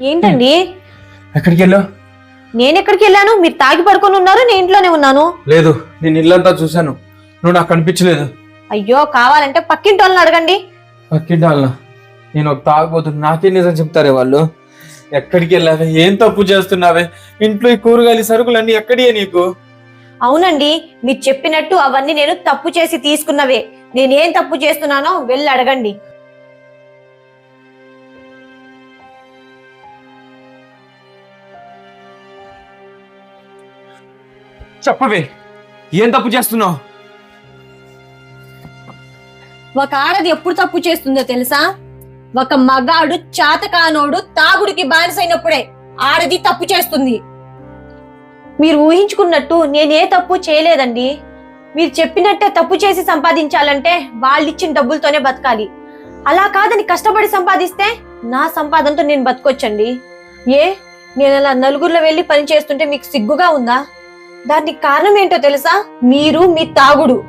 ఏంటండి? ఎక్కడికి వెళ్ళావు నేను ఎక్కడికి వెళ్ళాను మీరు తాగి పడుకొని ఉన్నారు నేను ఇంట్లోనే ఉన్నాను. లేదు నేను ఇల్లంతా చూశాను. నువ్వు నాకు కనిపించలేదు. అయ్యో కావాలంటే పక్కింటి వాళ్ళని అడగండి. పక్కింటి వాళ్ళ నేను ఒక తాగిపోతున్నా నాకే నిజం చెప్తారే వాళ్ళు? ఎక్కడికి వెళ్ళావే ఏం తప్పు చేస్తున్నావే? ఇంట్లో ఈ కూరగాయలు సరుకులన్నీ ఎక్కడియే నీకు? అవునండి మీరు చెప్పినట్టు అవన్నీ నేను తప్పు చేసి తీసుకున్నవే. నేనేం తప్పు చేస్తున్నానో వెళ్ళి అడగండి. చెప్పవే ఏం తప్పు చేస్తున్నావు? ఒక ఆడది ఎప్పుడు తప్పు చేస్తుందో తెలుసా? ఒక మగాడు చాతకానోడు తాగుడికి బానిసైనప్పుడే ఆడది తప్పు చేస్తుంది. మీరు ఊహించుకున్నట్టు నేనే తప్పు చేయలేదండి. మీరు చెప్పినట్టే తప్పు చేసి సంపాదించాలంటే వాళ్ళిచ్చిన డబ్బులతోనే బతకాలి. అలా కాదని కష్టపడి సంపాదిస్తే నా సంపాదనతో నేను బతకొచ్చండి. ఏ నేను అలా నలుగురిలో వెళ్ళి పని చేస్తుంటే మీకు సిగ్గుగా ఉందా? దానికి కారణం ఏంటో తెలుసా? మీరు మీ తాగుడు.